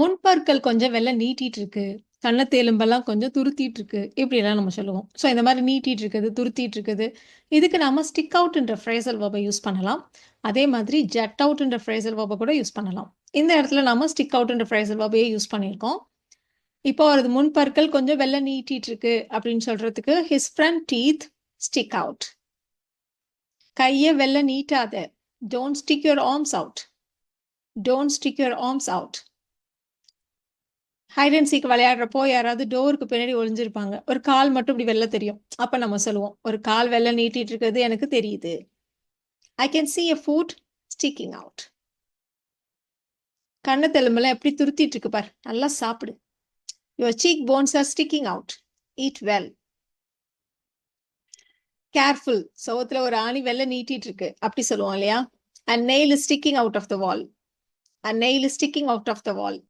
முன்பற்கள் கொஞ்சம் வெள்ள நீட்டிட்டு இருக்கு. கன்னத்து எலும்பெல்லாம் கொஞ்சம் துருத்திட்டு இருக்கு. இப்படிலாம் நம்ம சொல்லுவோம். ஸோ இந்த மாதிரி நீட்டிட்டு இருக்குது, துருத்திட்டு இருக்குது. இதுக்கு நாம ஸ்டிக் அவுட்ன்ற ஃப்ரேசல் வெர்ப யூஸ் பண்ணலாம். அதே மாதிரி ஜட் அவுட்ன்ற ஃப்ரேசல் வெர்ப கூட யூஸ் பண்ணலாம். இந்த இடத்துல நாம ஸ்டிக் அவுட்ன்ற ஃப்ரேசல் வெர்பயே யூஸ் பண்ணியிருக்கோம். இப்போ அவரது முன்பற்கள் கொஞ்சம் வெள்ள நீட்டிட்டு இருக்கு அப்படின்னு சொல்றதுக்கு his front teeth stick out. கையை வெள்ள நீட்டாத. Don't stick your arms out. Don't stick your arms out. Hide and seek விளையாடுறப்போ யாராவது டோருக்கு பின்னாடி ஒளிஞ்சிருப்பாங்க. ஒரு கால் மட்டும் இப்படி வெளில தெரியும். அப்ப நம்ம சொல்லுவோம். ஒரு கால் வெளில நீட்டிட்டு இருக்கிறது எனக்கு தெரியுது. I can see a foot sticking out கன்னத்து எலும்பெல்லாம் எப்படி துருத்திட்டு இருக்கு பார். நல்லா சாப்பிடு. Your cheek bones are sticking out eat well careful. சோத்துல ஒரு ஆணி வெளில நீட்டிட்டு இருக்கு. அப்படி சொல்லுவோம் இல்லையா? And nail sticking out of the wall and nail sticking out of the wall.